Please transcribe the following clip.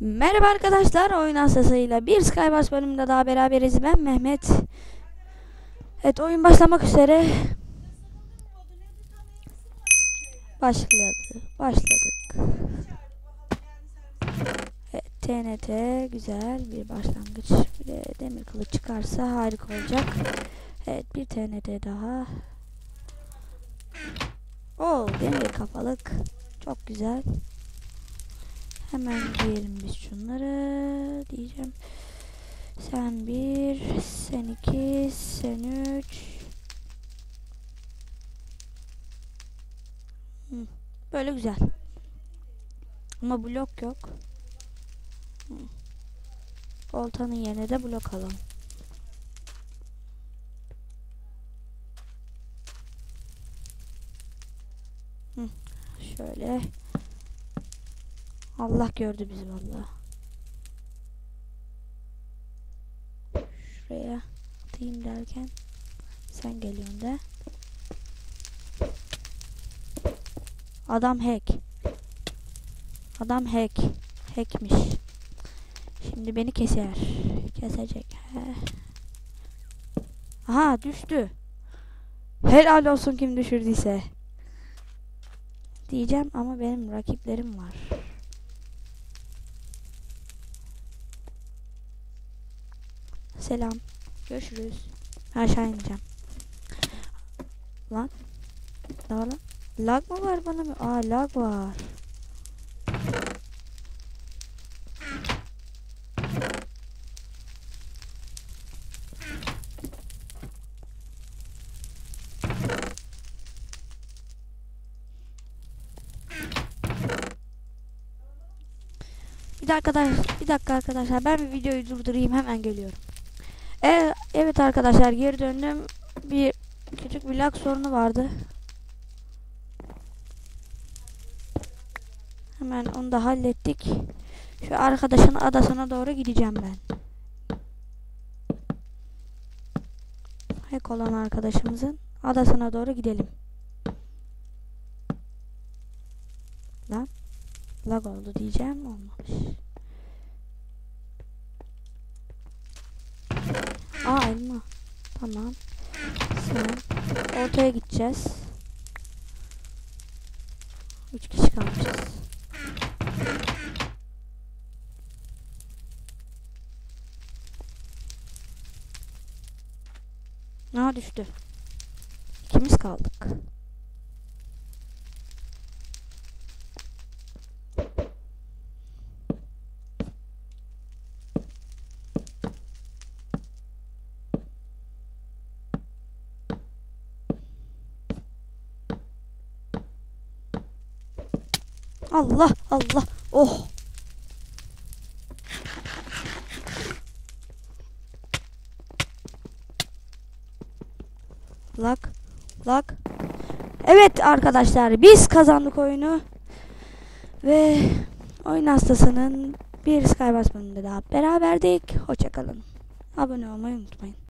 Merhaba arkadaşlar, oyun hastasıyla bir Skybars bölümünde daha beraberiz. Ben Mehmet. Evet, oyun başlamak üzere. Başladı, başladık. Evet, TNT güzel bir başlangıç. Bir de demir kılıç çıkarsa harika olacak. Evet, bir TNT daha. Oo, demir kafalık. Çok güzel. Hemen diyelim biz şunları diyeceğim. Sen bir, sen iki, sen üç. Böyle güzel. Ama blok yok. Oltanın yerine de blok alalım. Şöyle. Allah gördü bizi vallahi. Şuraya atayım derken sen geliyorsun de. Adam hack. Adam hack. Hackmiş. Şimdi beni keser. Kesecek. Aha düştü. Helal olsun kim düşürdüyse. Diyeceğim ama benim rakiplerim var. Selam. Görüşürüz. Aşağı ineceğim. Lan. Ne var lan? Lag mı var bana mı? Aa lag var. Bir dakika arkadaşlar, bir dakika arkadaşlar. Ben bir videoyu durdurayım hemen geliyorum. Evet, evet arkadaşlar geri döndüm. Bir küçük bir lag sorunu vardı. Hemen onu da hallettik. Şu arkadaşın adasına doğru gideceğim ben. Hack olan arkadaşımızın adasına doğru gidelim. Lan lag oldu diyeceğim olmamış. Aa elma. Tamam. Sen ortaya gideceğiz. Üç kişi kalmışız. Aa düştü. İkimiz kaldık. Allah Allah. Oh. Lak. Lak. Evet arkadaşlar biz kazandık oyunu. Ve oyun hastasının bir Skybars bölümünde daha beraberdik. Hoşçakalın. Abone olmayı unutmayın.